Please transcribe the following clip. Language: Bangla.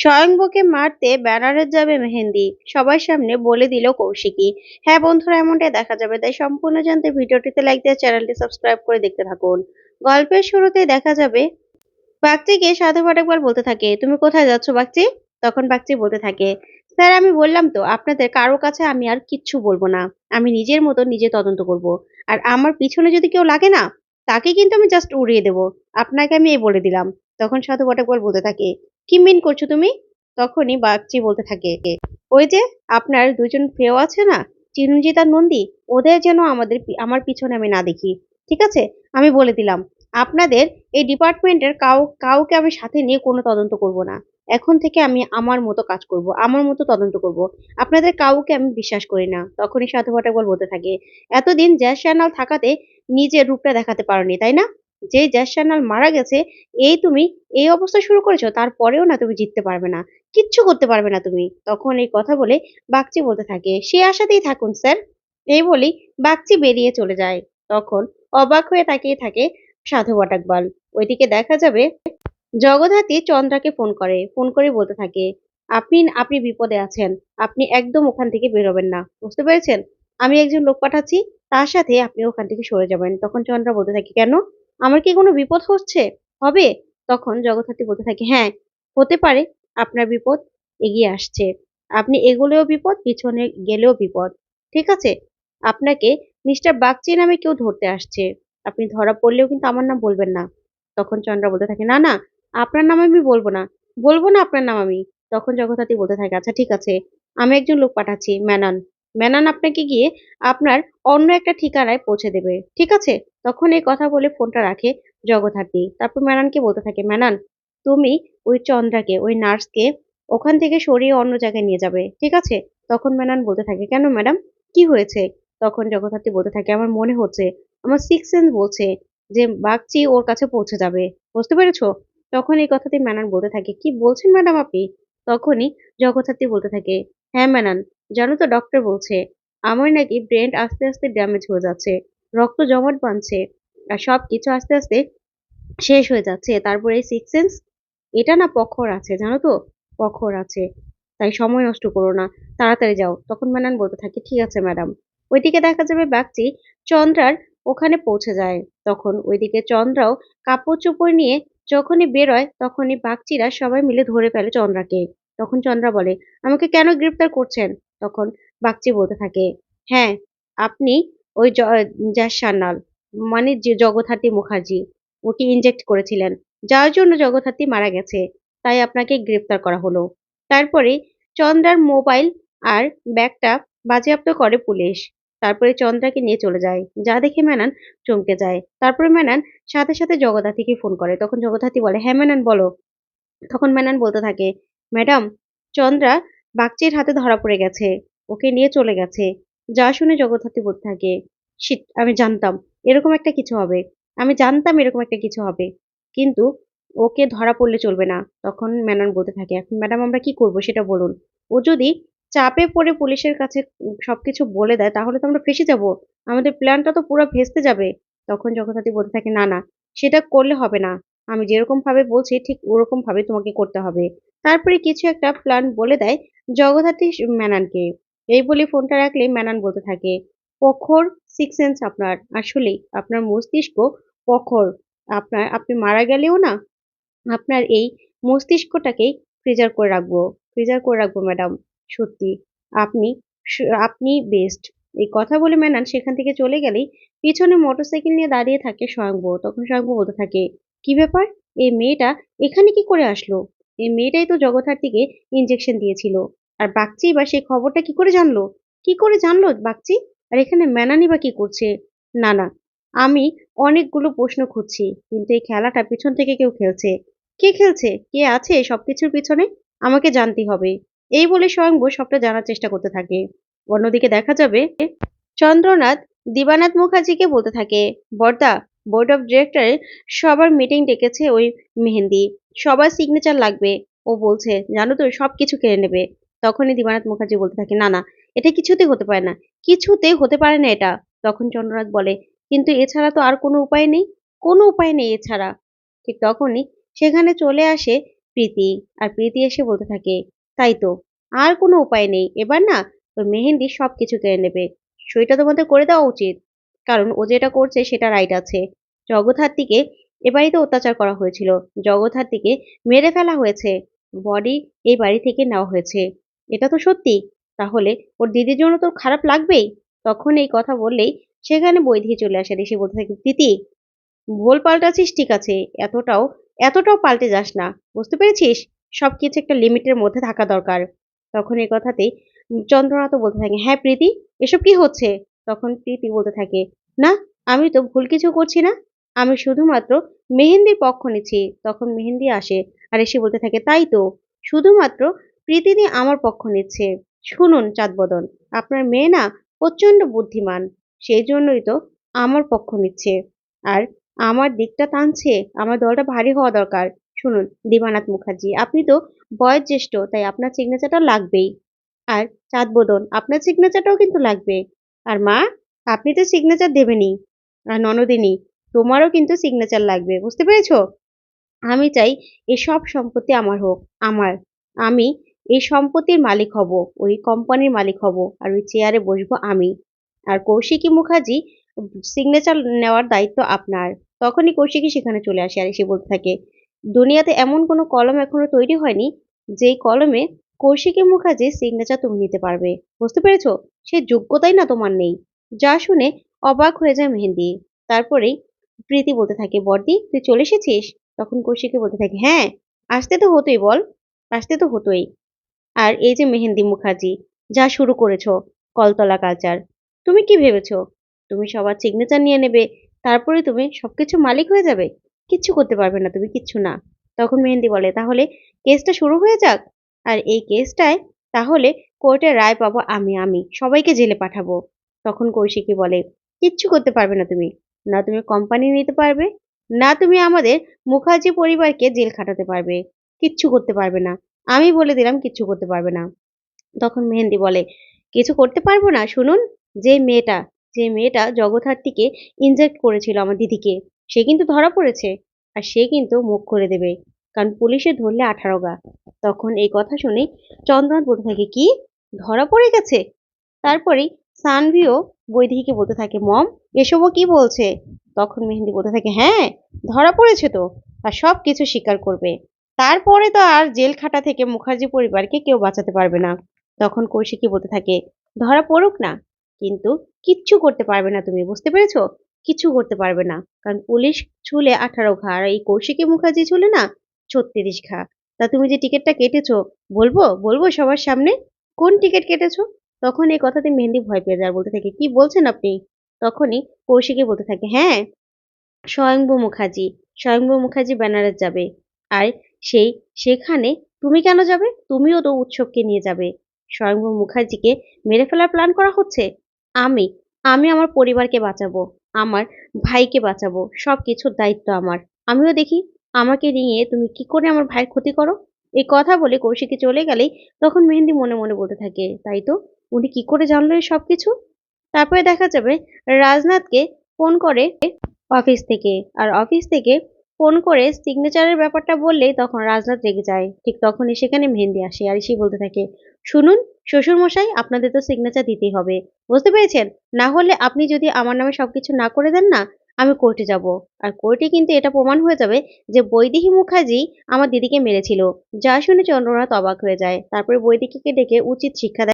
স্বয়ংবকে মারতে ব্যানারে যাবে মেহেন্দি। সবার সামনে বলে দিল কৌশিকী। হ্যাঁ বন্ধুরা, এমনটাই দেখা যাবে। তাই সম্পূর্ণ জানতে ভিডিওটিতে লাইক দিয়ে চ্যানেলটি সাবস্ক্রাইব করে দেখতে থাকুন। গল্পের শুরুতে দেখা যাবে বাগচিকে সাধু একবার বলতে থাকে, তুমি কোথায় যাচ্ছ বাগচি তখন বাগচি বলতে থাকে, স্যার, আমি বললাম তো, আপনাদের কারও কাছে আমি আর কিচ্ছু বলব না। আমি নিজের মতো নিজে তদন্ত করব। আর আমার পিছনে যদি কেউ লাগে না, তাকে কিন্তু আমি জাস্ট উড়িয়ে দেব। আপনাকে আমি এই বলে দিলাম। তখন সাধু একবার বলতে থাকে কি মিন করছ তুমি? তখনই বাগচি বলতে থাকে। ওই যে আপনার দুজন প্রিয় আছে না, চিরঞ্জিত আর নন্দী, ওদের যেন আমাদের আমার পিছনে আমি না দেখি। ঠিক আছে? আমি বলে দিলাম, আপনাদের এই ডিপার্টমেন্টের কাউ কাউকে আমি সাথে নিয়ে কোনো তদন্ত করব না। এখন থেকে আমি আমার মতো কাজ করব, আমার মতো তদন্ত করব। আপনাদের কাউকে আমি বিশ্বাস করি না। তখনই সাধু একবার বলতে থাকে, এতদিন জ্যাস থাকাতে নিজের রূপটা দেখাতে পারোনি, তাই না? যে জ্যাসানাল মারা গেছে, এই তুমি এই অবস্থা শুরু করেছ, তারপরেও না তুমি জিততে পারবে না। কিচ্ছু করতে পারবে না তুমি। তখন এই কথা বলে বাগচি বলতে থাকে, সে আশাতেই থাকুন, স্যার। এই বলেই বাগচি বেরিয়ে চলে যায়। তখন অবাক হয়ে তাকিয়ে থাকে সাধু বটাকবাল। ওইদিকে দেখা যাবে জগদ্ধাত্রী চন্দ্রাকে ফোন করে ফোন করে বলতে থাকে, আপনি আপনি বিপদে আছেন। আপনি একদম ওখান থেকে বেরোবেন না। বুঝতে পেরেছেন? আমি একজন লোক পাঠাচ্ছি, তার সাথে আপনি ওখান থেকে সরে যাবেন। তখন চন্দ্রা বলতে থাকে, কেন? আমার কি কোনো বিপদ হচ্ছে? হবে? তখন জগদ্ধাত্রী বলতে থাকে হ্যাঁ হতে পারে, আপনার বিপদ এগিয়ে আসছে। আপনি এগোলেও বিপদ, পিছনে গেলেও বিপদ। ঠিক আছে? আপনাকে মিস্টার বাগচি নামে কেউ ধরতে আসছে। আপনি ধরা পড়লেও কিন্তু আমার নাম বলবেন না। তখন চন্দ্রা বলতে থাকে, না না, আপনার নাম আমি বলব না। বলব না আপনার নাম আমি। তখন জগদ্ধাত্রী বলতে থাকে আচ্ছা ঠিক আছে, আমি একজন লোক পাঠাচ্ছি, ম্যানান। ম্যানান আপনাকে গিয়ে আপনার অন্য একটা ঠিকানায় পৌঁছে দেবে। ঠিক আছে? তখন এই কথা বলে ফোনটা রাখে জগদ্ধাত্রী। তারপর ম্যানানকে বলতে থাকে ম্যানান তুমি ওই চন্দ্রাকে, ওই নার্সকে ওখান থেকে সরিয়ে অন্য জায়গায় নিয়ে যাবে। ঠিক আছে? তখন ম্যানান বলতে থাকে, কেন ম্যাডাম? কি হয়েছে? তখন জগদ্ধাত্রী বলতে থাকে, আমার মনে হচ্ছে, আমার সিক্স সেন্স বলছে যে বাগচি ওর কাছে পৌঁছে যাবে। বুঝতে পেরেছ? তখন এই কথাতে ম্যানান বলতে থাকে, কি বলছেন ম্যাডাম আপনি? তখনই জগদ্ধাত্রী বলতে থাকে হ্যাঁ ম্যানান জানো তো ডক্টর বলছে, আমার নাকি ব্রেন আস্তে আস্তে ড্যামেজ হয়ে যাচ্ছে, রক্ত জমাট বাঁধছে, আর সব কিছু আস্তে আস্তে শেষ হয়ে যাচ্ছে। তারপরে এই সিক্স সেন্স এটা না পখর আছে, জানো তো? পখর আছে। তাই সময় নষ্ট করো না, তাড়াতাড়ি যাও। তখন ম্যানান বলতে থাকে, ঠিক আছে ম্যাডাম ওইদিকে দেখা যাবে বাগচি চন্দ্রার ওখানে পৌঁছে যায়। তখন ওইদিকে চন্দ্রাও কাপড় চোপড় নিয়ে যখনই বেরোয়, তখনই বাগচিরা সবাই মিলে ধরে ফেলে চন্দ্রাকে। তখন চন্দ্রা বলে, আমাকে কেন গ্রেপ্তার করছেন? তখন বাগচি বলতে থাকে হ্যাঁ আপনি ওই জ্যাস সান্যাল মানে যে জগদ্ধাত্রী মুখার্জি, ওকে ইনজেক্ট করেছিলেন। যার জন্য জগদ্ধাত্রী মারা গেছে, তাই আপনাকে গ্রেপ্তার করা হলো। তারপরে চন্দ্রার মোবাইল আর ব্যাগটা বাজেয়াপ্ত করে পুলিশ। তারপরে চন্দ্রাকে নিয়ে চলে যায়, যা দেখে ম্যানান চমকে যায়। তারপরে ম্যানান সাথে সাথে জগদ্ধাত্রীকে ফোন করে। তখন জগদ্ধাত্রী বলে হ্যাঁ ম্যানান, বলো। তখন ম্যানান বলতে থাকে, ম্যাডাম, চন্দ্রা বাগচির হাতে ধরা পড়ে গেছে। ওকে নিয়ে চলে গেছে। যা শুনে জগদ্ধাত্রী বলতে থাকে, শিট, আমি জানতাম, এরকম একটা কিছু হবে। আমি জানতাম এরকম একটা কিছু হবে। কিন্তু ওকে ধরা পড়লে চলবে না। তখন ম্যানন বলতে থাকে, এখন ম্যাডাম, আমরা কি করব সেটা বলুন। ও যদি চাপে পড়ে পুলিশের কাছে সবকিছু বলে দেয়, তাহলে তো আমরা ফেসে যাব। আমাদের প্ল্যানটা তো পুরো ভেস্তে যাবে। তখন জগদ্ধাত্রী বলতে থাকে, না না, সেটা করলে হবে না। আমি যেরকম ভাবে বলছি, ঠিক ওরকম ভাবে তোমাকে করতে হবে। তারপরে কিছু একটা প্ল্যান বলে দেয় জগদ্ধাত্রী ম্যানানকে এই বলে ফোনটা রাখলে ম্যানান বলতে থাকে প্রখর সিক্স সেন্স আপনার। আসলেই আপনার মস্তিষ্ক প্রখর আপনার, আপনি মারা গেলেও না আপনার এই মস্তিষ্কটাকেই প্রিজার্ভ করে রাখব প্রিজার্ভ করে রাখব ম্যাডাম সত্যি। আপনি আপনি বেস্ট এই কথা বলে ম্যানান সেখান থেকে চলে গেলেই পিছনে মোটরসাইকেল নিয়ে দাঁড়িয়ে থাকে স্বয়ংব তখন স্বয়ংব বলতে থাকে, কি ব্যাপার? এই মেয়েটা এখানে কি করে আসলো? এই মেয়েটাই তো জগদ্ধাত্রীকে ইঞ্জেকশন দিয়েছিল। আর বাগচি বা সেই খবরটা কি করে জানলো? কি করে জানলো বাগচি? আর এখানে ম্যানানি বা কি করছে? না না, আমি অনেকগুলো প্রশ্ন খুঁজছি, কিন্তু এই খেলাটা পিছন থেকে কেউ খেলছে। কে খেলছে? কে আছে সবকিছুর পিছনে? আমাকে জানতে হবে। এই বলে স্বয়ংভূ সবটা জানার চেষ্টা করতে থাকে। অন্যদিকে দেখা যাবে, চন্দ্রনাথ দিবানাথ মুখার্জিকে বলতে থাকে, বর্দা বোর্ড অফ ডিরেক্টরে সবার মিটিং ডেকেছে ওই মেহেন্দি। সবার সিগনেচার লাগবে। ও বলছে, জানো তো সব কিছু কেড়ে নেবে। তখনই দিবানাথ মুখার্জি বলতে থাকে, না না, এটা কিছুতেই হতে পারে না। কিছুতেই হতে পারে না এটা? তখন চন্দ্রনাথ বলে, কিন্তু এছাড়া তো আর কোনো উপায় নেই? কোনো উপায় নেই এছাড়া। ঠিক তখনই সেখানে চলে আসে প্রীতি, আর প্রীতি এসে বলতে থাকে, তাই তো, আর কোনো উপায় নেই। এবার না ওই মেহেন্দি সব কিছু কেড়ে নেবে। সইটা তোমাদের করে দেওয়া উচিত। কারণ ও যেটা করছে সেটা রাইট আছে। জগদ্ধাত্রীকে এ বাড়িতে অত্যাচার করা হয়েছিল। জগদ্ধাত্রীকে মেরে ফেলা হয়েছে। বডি এই বাড়ি থেকে নেওয়া হয়েছে। এটা তো সত্যি। তাহলে ওর দিদির জন্য তো খারাপ লাগবেই। তখন এই কথা বললেই সেখানে বই দিয়ে চলে আসে এসে বলতে থাকে প্রীতি ভুল পাল্টাছিস ঠিক আছে। এতটাও এতটাও পাল্টে যাস না। বুঝতে পেরেছিস? সব কিছু একটা লিমিটের মধ্যে থাকা দরকার। তখন এই কথাতেই চন্দ্রনাথ বলতে থাকে হ্যাঁ প্রীতি, এসব কি হচ্ছে? তখন প্রীতি বলতে থাকে, না, আমি তো ভুল কিছু করছি না। আমি শুধুমাত্র মেহেন্দির পক্ষ নিচ্ছি। তখন মেহেন্দি আসে আর এসে বলতে থাকে, তাই তো, শুধুমাত্র প্রীতিদি আমার পক্ষ নিচ্ছে। শুনুন চাঁদবদন, আপনার মেয়ে না প্রচণ্ড বুদ্ধিমান সেই জন্যই তো আমার পক্ষ নিচ্ছে। আর আমার দিকটা টানছে, আমার দলটা ভারী হওয়া দরকার। শুনুন দিবানাথ মুখার্জি, আপনি তো বয়োজ্যেষ্ঠ, তাই আপনার সিগনেচারটা লাগবেই। আর চাঁদবোদন, আপনার সিগনেচারটাও কিন্তু লাগবে। আর মা, আপনি তো সিগনেচার দেবেনই। আর ননদিনী তোমারও কিন্তু সিগনেচার লাগবে, বুঝতে পেরেছ? আমি চাই এই সব সম্পত্তি আমার হোক, আমার। আমি এই সম্পত্তির মালিক হব, ওই কোম্পানির মালিক হব, আর ওই চেয়ারে বসবো আমি। আর কৌশিকী মুখার্জি সিগনেচার নেওয়ার দায়িত্ব আপনার। তখনই কৌশিকী সেখানে চলে আসে আর এসে বলতে থাকে, দুনিয়াতে এমন কোনো কলম এখনও তৈরি হয়নি, যেই কলমে কৌশিকী মুখার্জির সিগনেচার তুমি নিতে পারবে। বুঝতে পেরেছ? সে যোগ্যতাই না তোমার নেই। যা শুনে অবাক হয়ে যায় মেহেন্দি। তারপরেই প্রীতি বলতে থাকে, বর্দি, তুই চলে এসেছিস? তখন কৌশিকী বলতে থাকে হ্যাঁ আসতে তো হতোই বল, আসতে তো হতোই। আর এই যে মেহেন্দি মুখার্জি, যা শুরু করেছ, কলতলা কালচার তুমি কি ভেবেছো? তুমি সবার সিগনেচার নিয়ে নেবে, তারপরে তুমি সবকিছু মালিক হয়ে যাবে? কিচ্ছু করতে পারবে না তুমি, কিচ্ছু না। তখন মেহেন্দি বলে, তাহলে কেসটা শুরু হয়ে যাক? আর এই কেসটায়, তাহলে কোর্টে রায় পাবো আমি আমি, সবাইকে জেলে পাঠাবো। তখন কৌশিকী বলে, কিচ্ছু করতে পারবে না তুমি না তুমি কোম্পানি নিতে পারবে, না তুমি আমাদের মুখার্জি পরিবারকে জেল খাটাতে পারবে, কিচ্ছু করতে পারবে না। আমি বলে দিলাম কিচ্ছু করতে পারবে না। তখন মেহেন্দি বলে, কিছু করতে পারব না, শুনুন, যে মেয়েটা যে মেয়েটা জগদ্ধাত্রীকে ইনজেক্ট করেছিল আমার দিদিকে, সে কিন্তু ধরা পড়েছে আর সে কিন্তু মুখ করে দেবে, কারণ পুলিশে ধরলে আঠারো গা। তখন এই কথা শুনে চন্দ্রনাথ বলতে থাকে, কি? ধরা পড়ে গেছে? তারপরেই সানভিও বৈদেহীকে বলতে থাকে, মম এসবও কি বলছে? তখন মেহেন্দি বলতে থাকে হ্যাঁ ধরা পড়েছে তো, আর সব কিছু স্বীকার করবে। তারপরে তো আর জেল খাটা থেকে মুখার্জি পরিবারকে কেউ বাঁচাতে পারবে না। তখন কৌশিকী বলতে থাকে, ধরা পড়ুক না, কিন্তু কিচ্ছু করতে পারবে না তুমি, বুঝতে পেরেছ? কিচ্ছু করতে পারবে না, কারণ পুলিশ ছুলে আঠারো ঘা, আর এই কৌশিকী মুখার্জি ছুলে না ছত্রিশ ঘা। তা তুমি যে টিকিটটা কেটেছো, বলব বলব সবার সামনে? কোন টিকিট কেটেছো? তখন এই কথাতে মেহেন্দি ভয় পেয়ে যায়, বলতে থাকে, কি বলছেন আপনি? তখনই কৌশিকী বলতে থাকে হ্যাঁ স্বয়ংভূ মুখার্জি স্বয়ংভূ মুখার্জি ব্যানারে যাবে। আর সেই, সেখানে তুমি কেন যাবে? তুমিও তো উৎসবকে নিয়ে যাবে। স্বয়ংভূ মুখার্জিকে মেরে ফেলার প্ল্যান করা হচ্ছে? আমি আমি আমার পরিবারকে বাঁচাবো, আমার ভাইকে বাঁচাবো সব কিছুর দায়িত্ব আমার। আমিও দেখি আমাকে নিয়ে তুমি কি করে আমার ভাইয়ের ক্ষতি করো? এই কথা বলে কৌশিকী চলে গেলেই তখন মেহেন্দি মনে মনে বলতে থাকে, তাই তো? উনি কি করে জানলো এই সব কিছু তারপরে দেখা যাবে রাজনাথকে ফোন করে অফিস থেকে। আর অফিস থেকে ফোন করে সিগনেচারের ব্যাপারটা বললেই তখন রাজনাথ রেগে যায়। ঠিক তখনই সেখানে মেহেন্দি আসে আর সে বলতে থাকে, শুনুন, শ্বশুরমশাই, আপনাদের তো সিগনেচার দিতেই হবে। বুঝতে পেরেছেন? না হলে আপনি যদি আমার নামে সবকিছু না করে দেন না, আমি কোর্টে যাব। আর কোর্টে কিন্তু এটা প্রমাণ হয়ে যাবে যে বৈদেহী মুখার্জি আমার দিদিকে মেরেছিল। যা শুনে চন্দ্রনাথ অবাক হয়ে যায়। তারপরে বৈদেহীকে ডেকে উচিত শিক্ষা দেয়।